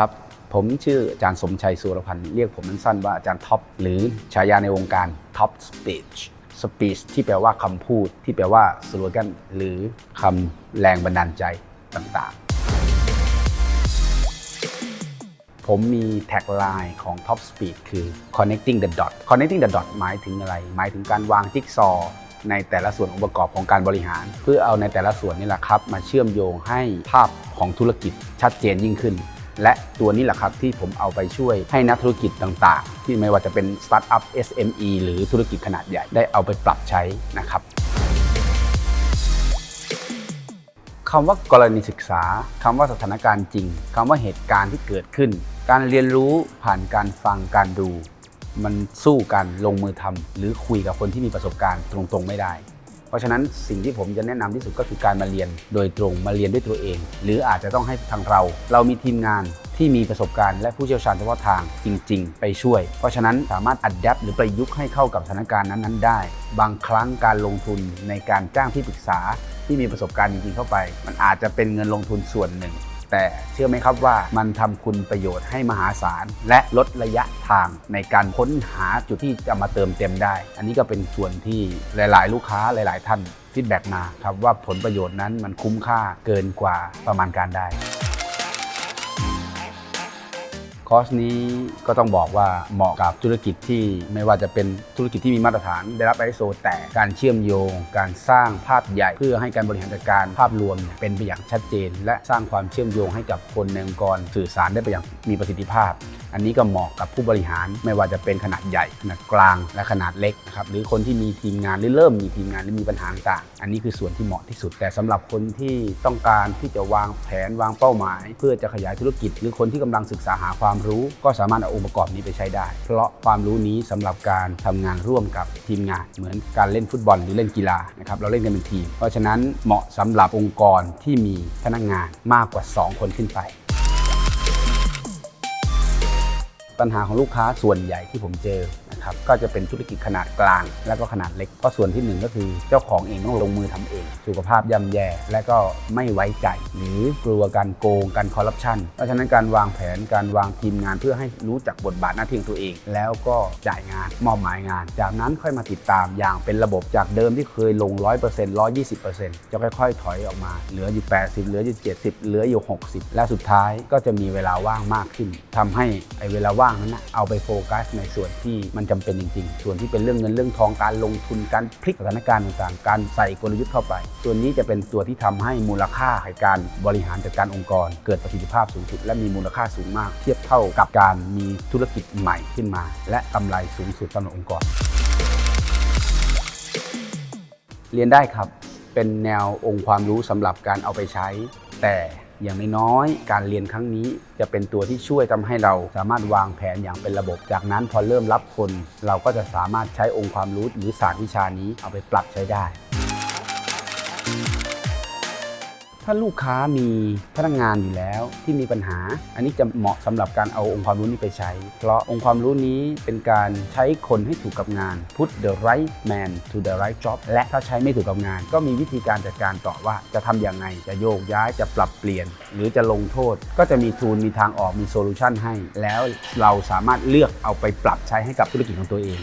ครับ ผมชื่ออาจารย์สมชัยสุรพันธ์เรียกผมสั้นๆว่าอาจารย์ท็อปหรือฉายาในวงการท็อปสปีชสปีชที่แปลว่าคำพูด ที่แปลว่าสโลแกนหรือคำแรงบันดาลใจต่างๆ ผมมีแท็กไลน์ของ Top Speed คือ connecting the dot connecting the dot หมายถึงอะไร หมายถึงการวางจิ๊กซอว์ในแต่ละส่วนองค์ประกอบของการบริหาร เพื่อเอาในแต่ละส่วนนี่แหละครับ มาเชื่อมโยงให้ภาพของธุรกิจชัดเจนยิ่งขึ้น และตัวนี้แหละครับที่ผมเอาไปช่วยให้นักธุรกิจต่างๆ ที่ไม่ว่าจะเป็นสตาร์ทอัพ SME หรือธุรกิจขนาดใหญ่ได้เอาไปปรับใช้นะครับคำว่ากรณีศึกษาคำว่าสถานการณ์จริงคำว่าเหตุการณ์ที่เกิดขึ้น การเรียนรู้ผ่านการฟังการดู มันสู้กันลงมือทำหรือคุยกับคนที่มีประสบการณ์ตรงๆไม่ได้ เพราะฉะนั้นสิ่งที่ผมจะแนะนำที่สุดก็คือการมาเรียนโดยตรงมาเรียนด้วยตัวเอง หรืออาจจะต้องให้ทางเรา เรามีทีมงานที่มีประสบการณ์และผู้เชี่ยวชาญเฉพาะทางจริง ๆ ไปช่วย เพราะฉะนั้นสามารถอัดแอปหรือประยุกต์ให้เข้ากับสถานการณ์นั้นๆได้ บางครั้งการลงทุนในการจ้างที่ปรึกษาที่มีประสบการณ์จริงๆเข้าไป มันอาจจะเป็นเงินลงทุนส่วนหนึ่ง แต่เชื่อไหมครับว่ามันทำคุณประโยชน์ให้มหาศาล และลดระยะทางในการค้นหาจุดที่จะมาเติมเต็มได้ อันนี้ก็เป็นส่วนที่หลาย ๆ ลูกค้าหลาย ๆ ท่านฟีดแบ็กมาครับว่าผลประโยชน์นั้นมันคุ้มค่าเกินกว่าประมาณการได้ คอร์สนี้ก็ต้องบอกว่าเหมาะกับธุรกิจที่ไม่ว่าจะเป็นธุรกิจที่มีมาตรฐานได้รับ ISO แต่การเชื่อมโยง การสร้างภาพใหญ่ เพื่อให้การบริหารจัดการภาพรวมเป็นไปอย่างชัดเจน และสร้างความเชื่อมโยงให้กับคนในองค์กรสื่อสารได้ไปอย่างมีประสิทธิภาพ อันนี้ก็เหมาะกับผู้บริหารไม่ว่าจะเป็นขนาดใหญ่ขนาดกลางและขนาดเล็กนะครับหรือคนที่มีทีมงานหรือเริ่มมีทีมงานหรือมีปัญหาต่างอันนี้คือส่วนที่เหมาะที่สุด แต่สำหรับคนที่ต้องการที่จะวางแผนวางเป้าหมาย เพื่อจะขยายธุรกิจ หรือคนที่กำลังศึกษาหาความรู้ ก็สามารถเอาองค์ประกอบนี้ไปใช้ได้ เพราะความรู้นี้สำหรับการทำงานร่วมกับทีมงาน เหมือนการเล่นฟุตบอลหรือเล่นกีฬานะครับเราเล่นกันเป็นทีม เพราะฉะนั้นเหมาะสำหรับองค์กรที่มีพนักงานมากกว่า 2 คนขึ้นไป ปัญหาของลูกค้าส่วนใหญ่ที่ผมเจอ นะครับก็จะเป็นธุรกิจขนาดกลาง และก็ขนาดเล็กเพราะส่วนที่หนึ่งก็คือเจ้าของเองต้องลงมือทำเอง สุขภาพย่ำแย่ และก็ไม่ไว้ใจ หรือกลัวการโกงการคอร์รัปชันเพราะฉะนั้นการวางแผนการวางทีมงานเพื่อให้รู้จักบทบาทหน้าที่ของตัวเอง แล้วก็จ่ายงานมอบหมายงาน จากนั้นค่อยมาติดตามอย่างเป็นระบบจากเดิมที่เคยลง 100% 120%จะค่อยๆ ถอยออกมาเหลืออยู่ 80 เหลืออยู่ 70 เหลืออยู่ 60 และสุดท้ายก็จะมีเวลาว่างมากขึ้นทำให้ไอเวลาว่างนั้นนะเอาไปโฟกัสในส่วนที่มันจำเป็นจริงๆ ส่วนที่เป็นเรื่องเงินเรื่องทองการลงทุนการพลิกสถานการณ์ต่างๆ การใส่กลยุทธ์เข้าไป ส่วนนี้จะเป็นตัวที่ทำให้มูลค่าในการบริหารจัดการองค์กร เกิดประสิทธิภาพสูงสุด และมีมูลค่าสูงมาก เทียบเท่ากับการมีธุรกิจใหม่ขึ้นมา และกำไรสูงสุดสำหรับองค์กร เรียนได้ครับเป็นแนวองค์ความรู้สำหรับการเอาไปใช้ แต่ อย่างน้อยๆการเรียนครั้งนี้จะเป็นตัวที่ช่วยทำให้เราสามารถวางแผนอย่างเป็นระบบ จากนั้นพอเริ่มรับคน เราก็จะสามารถใช้องค์ความรู้หรือศาสตร์วิชานี้เอาไปปรับใช้ได้ ถ้าลูกค้ามีพนักงานอยู่แล้วที่มีปัญหา อันนี้จะเหมาะสำหรับการเอาองค์ความรู้นี้ไปใช้ เพราะองค์ความรู้นี้เป็นการใช้คนให้ถูกกับงาน put the right man to the right job และถ้าใช้ไม่ถูกกับงาน ก็มีวิธีการจัดการต่อว่าจะทำอย่างไง จะโยกย้ายจะปรับเปลี่ยน หรือจะลงโทษ ก็จะมีทูลมีทางออกมีโซลูชันให้ แล้วเราสามารถเลือกเอาไปปรับใช้ให้กับธุรกิจของตัวเอง